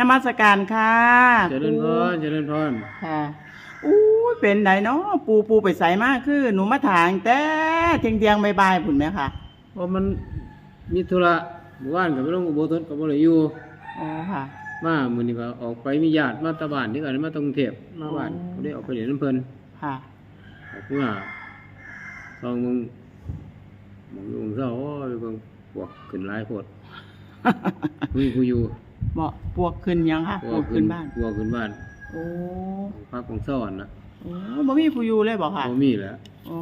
นมัสการค่ะเจริญพรเจริญพรค่ะอู้ยเป็นไดเนาะปูปูไปใส่มากคือหนูมาถางแต่เที่ยงเที่ยงๆบ่ายๆพุ่นไหมค่ะเพราะมันมีธุระหมู่บ้านกับไปลงอุโบสถกับบ่ได้อยู่อ๋อค่ะ มามื้อนี้ก็ออกไปมีญาติมาตะบ้านที่กันมาตรงเทพมาบ้านอ๋อก็ได้ออกไปเรียนน้ำเพิ่นค่ะออกมาลองมึงมองอยู่มองเศร้าโอ้ยเบิ่งพวกขึ้นหลายโพดมีผู้อยู่ เหมาะปวกขึ้นยังค่ะปวกขึ้นบ้านพวกขึ้นบ้าน โอ้พักของซ่อนนะโอ้บ่มีผู้อยู่เลยบ่ค่ะบ่มีแหล้วโอ้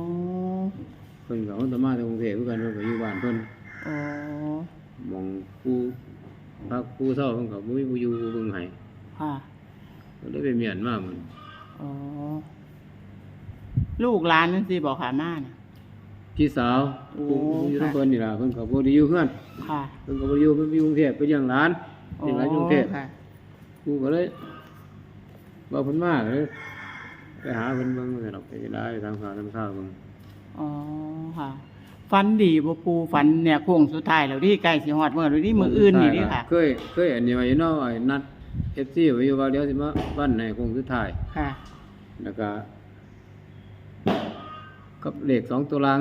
เพิ่นก็มันตมาที่กรุงเทพคือกันเพิ่นก็อยู่บ้านเพิ่นโอ้มองผู้พักผู้เศร้าเพิ่นก็บ่มีผู้อยู่เบิ่งให้ค่ะก็เลยไปเมียนมามันอ๋อลูกหลานนั่นสิบอกค่ะมาน่ะพี่สาวโอ้ผู้อยู่ค่ะทั้งคนนี่ล่ะเพิ่นก็บ่ได้อยู่เฮือนค่ะเพิ่นก็บ่ได้อยู่เพิ่นอยู่กรุงเทพไปเลี้ยงหลาน โอ้เลี้ยงหลานอยู่กรุงเทพค่ะกูก็เลยว่าเพิ่นมาเลยไปหาเพิ่นเบิ่งว่าดอกไปได้ทำข่าวทำข่าวเบิ่งอ๋อค่ะฝันดีบ่ปูฝันเนี่ยโค้งสุดท้ายแล้วที่ใกล้สิฮอดมื้อแล้วที่มื้ออื่นนี่เดิค่ะ เคยเคยอันนี้ไว้อยู่เนาะไอ้นัด FC ไว้อยู่ว่าเดี๋ยวสิมาวันไหนคงสุดท้ายค่ะ แล้วก็กับเลขสองตัวราง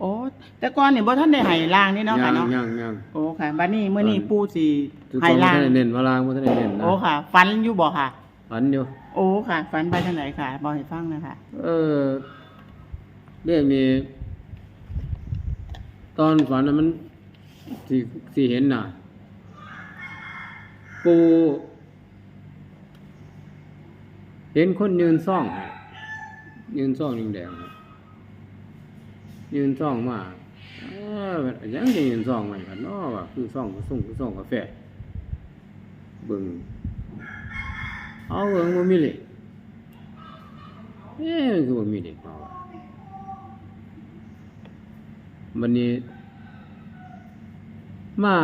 โอ้แต่ก่อนนี่บ่ทันได้ให้ล่างนี่เนาะค่ะยังเนาะยังยังโอ้ค่ะบัดนี้มื้อนี้ปูสิทุกให้คนบ่ล่างทันได้เน้นว่าลางบ่ทันได้เน้นนะโอ้ค่ะ ฝันอยู่บ่ค่ะฝันอยู่ โอ้ค่ะ ฝันไปทางไหนค่ะบอกให้ฟังหนะคะเออเรื่องนี้ตอนฝันน่ะมันที่ที่เห็นน่ะ ปูเห็นคนยืนซ่องให้ยืนซ่องแดงๆให้ ยืนซ่องมาเออยังจะยืนซ่องมกันเนาะว่าคือซ่องคือส่งคือซ่องกาแฟเบิ่งเอาเบิ่งบ่มีเลยเอ๊ะคือว่ามีเด็กมาวันนี้ มา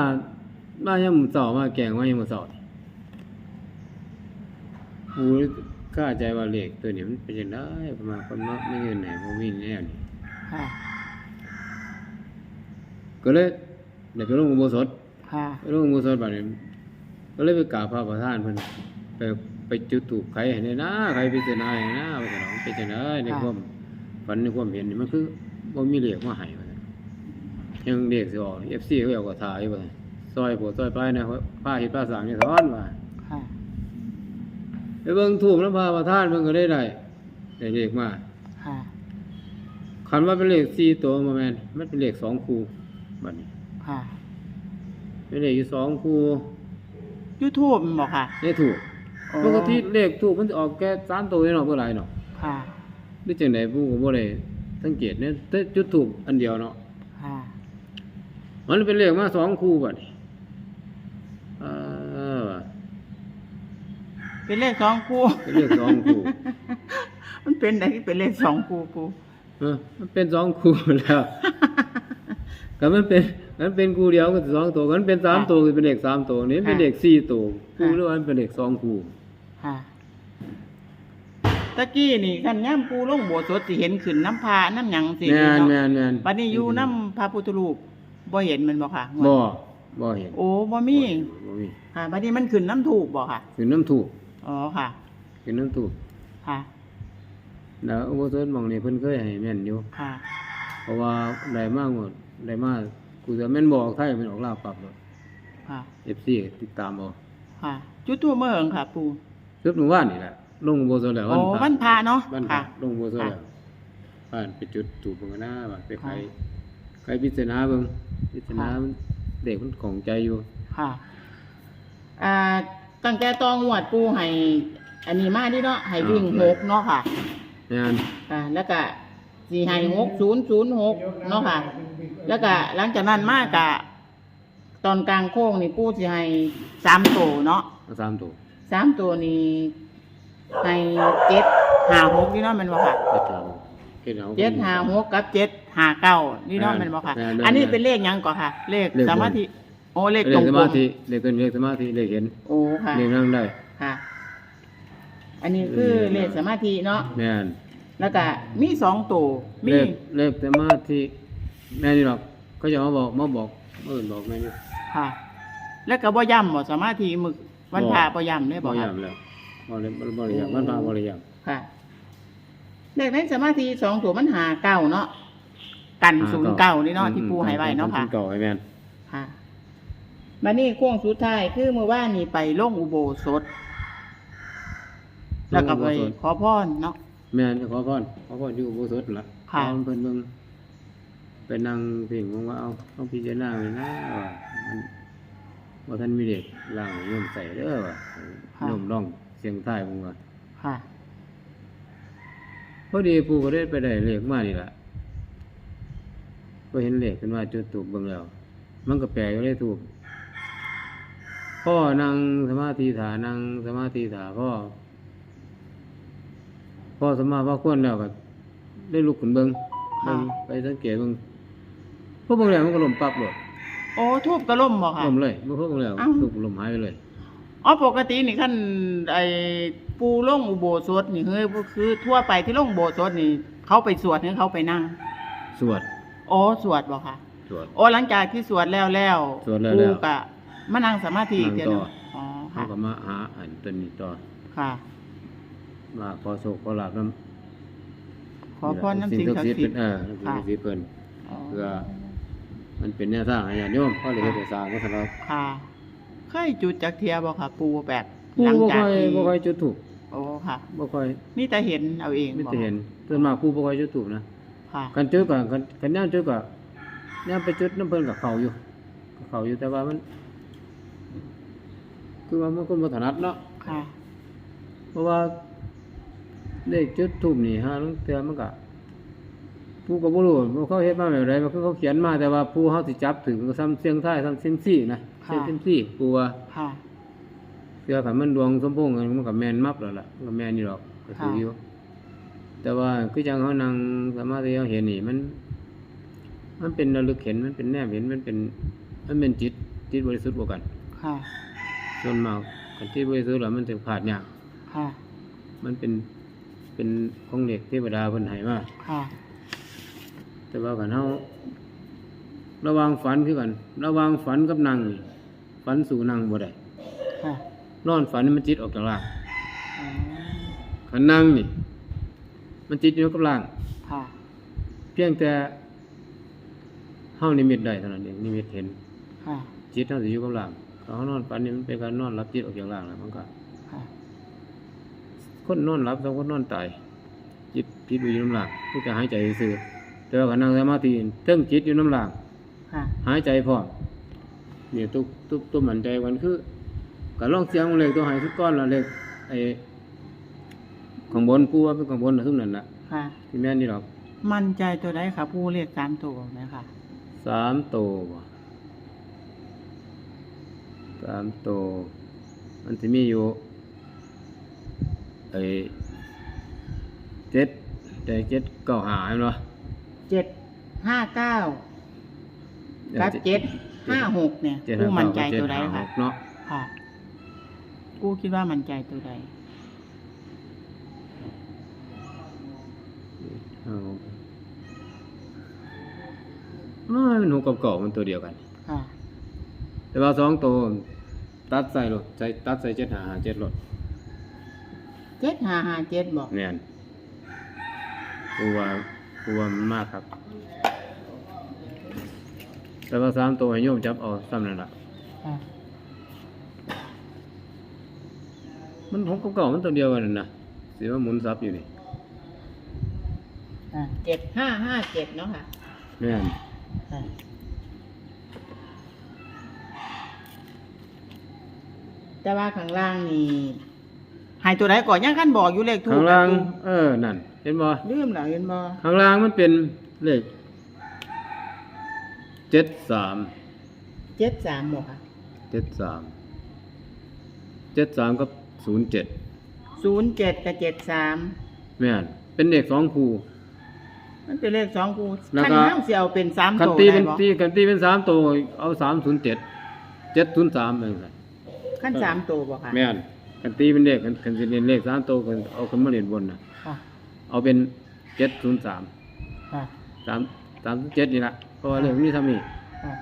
มายังมือเสามาแกงมายังมือสาปูกล้าใจว่าเลขตัวนี้มันเป็นยังไงประมาณคนมาไม่เงินไหนบ่มีแน่นี่ค่ะ ก็เลยเดี๋ยวไปลงอุโบสถค่ะไปลงอุโบสถบัดนี้ก็เลยไปกราบพระประธานเพิ่นไปไปจุดธูปใครให้ได้นะใครพิจารณาให้นะว่าจะน้องพิจารณาในความฝันในความเห็นนี่มันคือบ่มีเลขมาให้ว่าซั่นยังเลขสิออก FC เขาเอาก็ถ่ายว่าซั่นซอยโปรดซอยไปนะป้าเฮ็ดป้าสร้างนี่สอนว่าค่ะไปเบิ่งถูกแล้วพระประธานเพิ่นก็ได้ได้ได้เลขมาค่ะคันว่าเป็นเลข4ตัวบ่แม่นมันเป็นเลข2คู่ บัดนี้ค่ะเป็นเลขอยู่สองคู่ YouTube มันบอกค่ะได้ถูกอ๋อปกติเลขถูกมันจะออกแค่สามตัวเนาะบ่หลายเนาะค่ะหรือจังไดผู้ก็บ่ได้สังเกตเนี่ยแต่จุดถูกอันเดียวเนาะค่ะมันเป็นเลขมาสองคู่บัดนี้เออเป็นเลขสองคู่ เป็นเลขสองคู่ มันเป็นไดเป็นเลขสองคู่ปูเออมันเป็นสองคู่แล้ว ก็มันเป็นมันเป็นคู่เดียวก็สองตัวก็มันเป็นสามตัวก็เป็นเลขสามตัวนี่เป็นเลขสี่ตัวคู่หรือว่ามันเป็นเลขสองคู่ค่ะตะกี้นี่คันย่ำปูลงโบสถ์สิเห็นขึ้นน้ำพาน้ำหยังสิแม่นเนาะแม่นแม่นบัดนี้อยู่น้ำพระพุทธรูปบ่เห็นมันบ่ค่ะบ่บ่เห็น โอ้บ่มีบ่มีค่ะบัดนี้มันขึ้นน้ำถูกบ่ค่ะคือน้ำถูกอ๋อค่ะคือน้ำถูกค่ะแล้วอุโบสถหมองนี่เพิ่นเคยให้แม่นอยู่ค่ะ เพราะว่าได้มากหมด ได้มากกูจะแม่นบอกไทยเป็นออกลาวปรับเลยค่ะ เอฟซีติดตามเอาค่ะ จุดตัวเมืองค่ะปูเริ่มหมู่บ้านนี่แหละลงอุโบสถแล้วโอ้วันพระเนาะวันพระค่ะ ลงอุโบสถค่ะแล้วบ้านไปจุดถูกเบิ่งกันหน้าบ้านไปใครค่ะใครพิจารณาเบิ่งพิจารณาค่ะ มันเด็กมันของใจอยู่ ค่ะ อ่า ตั้งแต่ตองหวดปูให้ อันนี้มาดิเนาะให้วิ่งหกเนาะค่ะ งานค่ะแล้วก็ สี่ให้หกศูนย์ศูนย์หกเนาะค่ะ แล้วก็หลังจากนั้นมากะตอนกลางโค้งนี่ปูสิให้สามตัวเนาะเอาสามตัวสามตัวนี้ให้เจ็ดห้าหกนี่เนาะแมันบ่ค่ะเจ็ดเอาเจ็ดเอาเจ็ดห้าหกกับเจ็ดห้าเก้านี่เนาะแม่แมันนบ่ค่ะ แม่นอันนี้แม่นเป็นเลขหยังก่อนค่ะ เลขเลขบนสมาธิโอ้เลขเลตรขงสๆมาธิเลขเป็นเลขสมาธิเลขเห็นโอ้ค่ะ เลขนั่งได้ค่ะ อันนี้คือเลขสมาธิเนาะ แม่น แล้วก็มีสองตัวมีเลขเลขสมาธิแม่นี่หรอกเขาจะมาบอกมาบอกเมื่ออื่นบอกแม่นี่ค่ะ แล้วก็บ่ย่ำบ่สมาธิมึกวันพระบ่ย่ำได้บ่บ่ค่ะยามแล้วบ่เลยบ่เลยยามมันพาบ่เลยยามค่ะเลขในสมาธิสองตัวมันหาเก้าเนาะกันศูนย์เก้านี่เนาะที่ปูให้ไว้เนาะค่ะศูย์เก่าไอ้แม่นค่ะมานี่โค้งสุดท้ายคือเมื่อวานนี่ไปลงอุโบสถ แล้วก็ไปขอพรเนาะ แม่นขอพรขอพรอยู่อุโบสถนั่นล่ะค่ะ เอาเพิ่นเบิ่งไปนั่งเพ่งมองว่าเอาต้องพิจารณาไว้นะว่ามันว่าท่านมีเด็กล่างโยมใส่เด้อว่าโยมร้องเสียงท้ายผมว่าค่ะ พอดีปู่ก็ได้ไปได้เลขมานี่ล่ะก็เห็นเลขขึ้นมาจุดถูกเบิ่งแล้ว มันก็แปลอยู่ในถูก พ่อนั่งสมาธิฐานั่งสมาธิฐาพ่อพ่ อสมาพ่อควรแล้วก็ได้ลุกขึ้นเบิ่งเบิ่งไปสังเกตเบิ่งพวกเบิ่งแล้วมันก็ล้มปั๊บเลยโอ้ทูบกระล่มบ่ค่ะ ล้มเลยบ่พวกเบิ่งแล้วเอ้าลุกล้มหายไปเลย อ๋อปกตินี่ขั้นไอ้ปูลงอุโบสถนี่เฮ้ยคือ ทั่วไปที่ลงอุโบสถนี่ เขาไปสวดหรือเขาไปนั่งสวดอ๋อสวดบ่ค่ะสวดโอ้หลังจากที่สวดแล้วแล้วสวดแล้วปูแล้วกะมานั่งสมาธิอีกเดี๋ยวหนึงนั่งต่อ อ๋อเขาค่ะก็มาหาอันตัวนี้ต่อค่ะ มาขอโชคขอลาบนำขอพรน้ำสิ่งศักดิ์สิทธิ์เออน้ำสิ่งศักดิ์สิทธิ์เพิ่นอ๋อเพื่อมันเป็นแนวทางให้ญาติโยมเพราะเลยเฮ็ดให้สร้างก็สำหรับค่ะเคยจุดจักเทียบ่ค่ะ ปูแบบผู้หลังบ่จากค่อยที่บ่ค่อยจุดธูปโอ้ค่ะบ่ค่อยมีแต่เห็นเอาเองมีบ่แต่เห็นส่วนมากผู้บ่ค่อยจุดธูปนะค่ะกันจุดก็กันกันย่างจุดก็ย่างไปจุดน้ำเพิ่นก็เข้าอยู่ก็เข้าอยู่แต่ว่ามัน คือว่ามันคนบ่ถนัดเนาะค่ะเพราะว่า เลขจุดทูบนี่ฮะลางเทื่อมันก็ผู้กบ่รู้ว่าเขาเฮ็ดมาแบบใดมันคือเขาเขียนมาแต่ว่าผู้เฮาสิจับถึงซ้ำเสียงท้ายซ้ำเสียงซี่นะเสียงเสียงซี่ผู้ว่าค่ะเทื่อคันมันดวงสมพงษ์กันมันก็แมนมับแล้วล่ะมันก็แม่นอยู่หรอกก็ถืออยู่แต่ว่าคือจังเฮานั่งสามาธิเฮาเห็นนี่มัน มันเป็นระลึกเห็นมันเป็นแนบเห็นมันเป็น มันเป็นจิตจิตบริสุทธิ์กว่ากันค่ะส่วนมากจิตบริสุทธิ์แล้วมันจะขาดยากค่ะ มันเป็น เป็นของเด็กเทวดาเพิ่นให้มาค่ะ แต่ว่ากันเฮาระหวังฝันคือกัน ระหวังฝันกับนั่งนี่ฝันสู่นั่งบ่ได้ค่ะนอนฝันนี่มันจิตออกจากร่างอ๋อคันนั่งนี่ มันจิตอยู่กับร่าง ค่ะ เพียงแต่เฮานิมิตได้เท่านั้นเองนิมิตเห็น ค่ะ จิตเฮาสิอยู่กับร่างถ้าเฮานอนฝันนี่มันเป็นการนอนรับจิตออกจากร่างแล้วมันก็ ค่ะคนนอนหลับสองคนนอนตายจิตจิตอยู่น้ำร่างคือจะหายใจซื่อๆแต่ว่าคันนั่งสมาธิเทิงจิตอยู่น้ำร่างค่ะหายใจพร้อมเนี่ยตุกตุกตุกมั่นใจมันคือก็ลองเสียงเลขตัวหายทุกก้อนละเลขไอ้ข้างบนปูว่าเป็นข้างบนนะทุกนั่นแหละค่ะที่แม่นนี่หรอกมั่นใจตัวใดค่ะผู้เรียกสามตัวนะคะสามโตวะสามโตวมันจะมีอยู่ ไอ้เจ็ดแต่เจ็ดเก้าหาเห็นปะเจ็ดห้าเก้ากับเจ็ดห้าหกเนี่ยเจ็ดผู้ห้ามั่นเก้าใจเจ็ดตัวใดห้าหค่ะกเนาะค่ะ กูคิดว่ามั่นใจตัวใดห้าหกมันหกกับเก่ามันตัวเดียวกัน ค่ะ แต่ว่าสองตัวตัดใส่รถใส่ตัดใส่เจ็ดหาหาเจ็ดรถ เจ็ดห้าห้าเจ็ดบอกเนี่ยกูว่ากูว่ามันมากครับ แต่ว่าสามตัวให้โยมจับเอาซ้ำนั่นละค่ะมันหกกับเก่ามันตัวเดียวกันนั่นนะสิว่าหมุนซับอยู่นี่อ่าเจ็ดห้าห้าเจ็ดเนาะค่ะแม่นค่ะแต่ว่าข้างล่างนี่ใหายตัวใดก่อนยังขั้นบอกอยู่เลขถูกข้างล่าง เออ นั่น เห็นบ่ลืมแล้วเห็นบ่ข้างล่างมันเป็นเลขเจ็ดสาม เจ็ดสามบอกค่ะเจ็ดสาม เจ็ดสามกับศูนย์เจ็ดศูนย์เจ็ดกับเจ็ดสามแม่น เป็นเลขสองคู่ มันเป็นเลขสองคูแล้วขั้นก็ ห้างเสียวเป็นสามคันตัวตีได้เป็นบ่ตีคันตีเป็นสามตัวเอาสามศูนย์เจ็ด เจ็ดศูนย์สามเป็นไงขั้นสามตัวบอกค่ะแม่น คันตีเป็นเลขคันคันสิเรียนเลขสามตัวคันเอาคันมาเรียนบนนะค่ะเอาเป็นเจ็ดศูนย์สามค่ะสามสามเจ็ดนี่ละเพราะว่าเลขนี้ทำนี่ค่ะ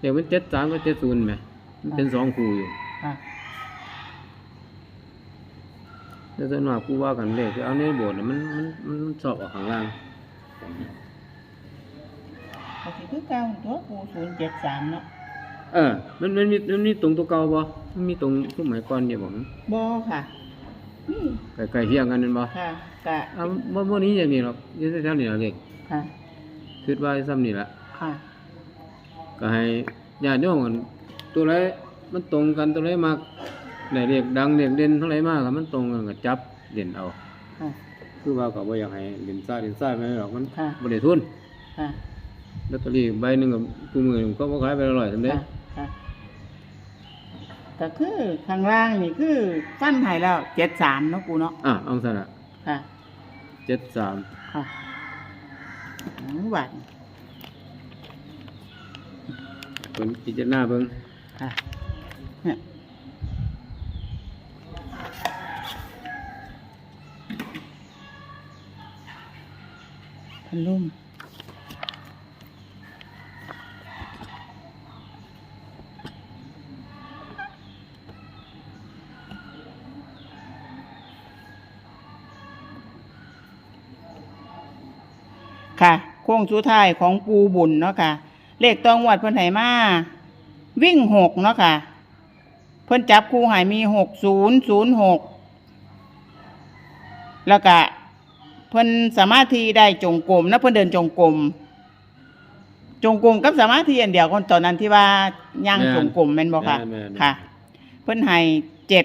เลขมันเจ็ดสามก็เจ็ดศูนย์ไหมมันเป็นสองคู่อยู่ค่ะแต่ส่วนมากกูว่ากันเลขเอาในโบสถ์น่ะมันมันมันมันสอบออกข้างล่างก็สิคือเก่าตัวปูศูนย์เจ็ดสามเนาะ เออ มันมันมีมันมีตรงตัวเก่าบ่มันมีตรงสมัยก่อนเนี่ยบ่บอค่ะนี่ใกล้ๆเคียงกันนั่นบ่ค่ะกะเอาบ่บ่นี้อย่างนี้หรอกอยู่แถวๆนี้ล่ะเลขค่ะคิดว่าซ้ำนี่ล่ะค่ะก็ให้ญาติโยมกันตัวไหนมันตรงกันตัวไหนมากได้เลขดังเลขเด่นเท่าไหร่มากมันตรงกันก็จับเด่นเอาค่ะคือว่าก็บ่อยากให้เด่นซ้ายเด่นซ้ายไปหรอกมันค่ะบ่ได้ทุนค่ะลอตเตอรี่ใบหนึงกับกูมือหนึ่งก็บ่ขายไปอร่อยซั่นเด้ค่ะค่ะ ก็คือข้างล่างนี่คือฟันใหายแล้วเจ็ดสามเนาะปูเนาะอะเอาซั่นน่ะค่ะ73ค่ะหนึ่งบาทเพิ่นพิจารณาเบิ่งค่ะเนี่ยพันลุ่ม ค่ะโค้งสุดท้ายของปูบุญเนาะค่ะเลขตองวัดเพิ่นไหมาวิ่งหกเนาะค่ะ เพิ่นจับคู่ใหายมีหกศูนย์ศูนย์หกแล้วก็เพิ่นสามารถที่ได้จงกรมนะเพิ่นเดินจงกรมจงกรมกับสามารถที่อันเดียวกันตอนนั้นที่ว่าย่างจงกรมแม่นบ่ค่ะแม่นๆค่ะ เพิ่นให้เจ็ด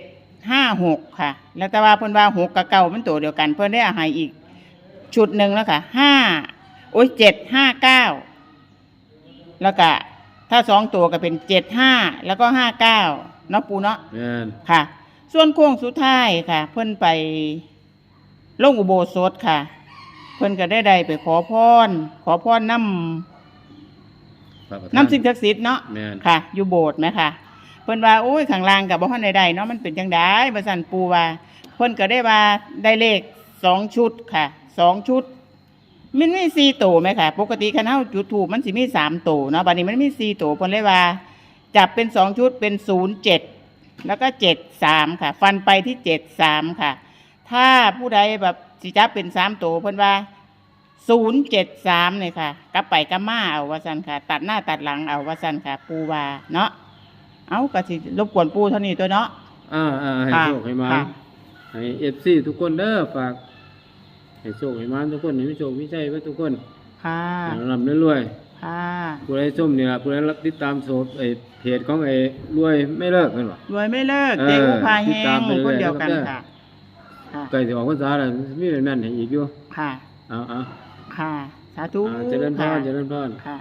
ห้าหกค่ะ แล้วแต่ว่าเพิ่นว่าหกกับเก้ามันตัวเดียวกัน เพิ่นได้ให้อีกชุดหนึ่งแล้วค่ะห้า โอ้ยเจ็ดห้าเก้าแล้วก็ถ้าสองตัวก็เป็นเจ็ดห้าแล้วก็ห้าเก้าเนาะปูเนาะแม่นค่ะ ส่วนโค้งสุดท้ายค่ะ เพิ่นไปลงอุโบสถค่ะ เพิ่นก็ได้ได้ไปขอพรขอพรน้พระประธาำน้ำสิ่งศักดิ์สิทธิ์เนาะ แม่น ค่ะอยู่โบสถ์ไหมค่ะเพิ่นว่าโอ้ยข้างล่างกับบ่ทันใดๆเนาะมันเป็นจังได๋บ่ซั่นปูว่า เพิ่นก็ได้ว่าได้เลขสองชุดค่ะสองชุด มันมีสี่ตัวไหมค่ะ ปกติคันเฮาจุดถูกมันสิมีสามตัวเนาะบัดนี้มันมีสี่ตัวเพิ่นเลยว่า จับเป็นสองชุดเป็นศูนย์เจ็ดแล้วก็เจ็ดสามค่ะ ฟันไปที่เจ็ดสามค่ะ ถ้าผู้ใดแบบสิจับเป็นสามตัวเพิ่นว่าศูนย์เจ็ดสามเนี่ยค่ะกลับไปกลับมาเอาว่าซั่นค่ะ ตัดหน้าตัดหลังเอาว่าซั่นค่ะ ปูว่าเนาะเอาก็สิรบกวนปูเท่านี้ตัวเนาะอ่าอ่าให้ค่ะโชคให้มาค่ะ ให้ FC ทุกคนเด้อฝาก ให้โชคให้มาทุกคนให้มีโชคมีชัยไว้ทุกคนค่ะให้ร่ำรวยค่ะๆผู้ใดชมนี่ล่ะผู้ใดรับติดตามโสดไอ้เพจของไอ้รวยไม่เลิกนั่นหรอ รวยไม่เลิกเออเจ๊อุพาแห้ติดตามงไปเรื่อยๆคนเดียวกันครับ ค่ะ ค่ะใกล้สิออกพรรษาแล้วมีแม่นๆให้อีกอยู่ค่ะเอาเอาค่ะสาธุอ่าเจริญพรค่ะเจริญพร ค่ะ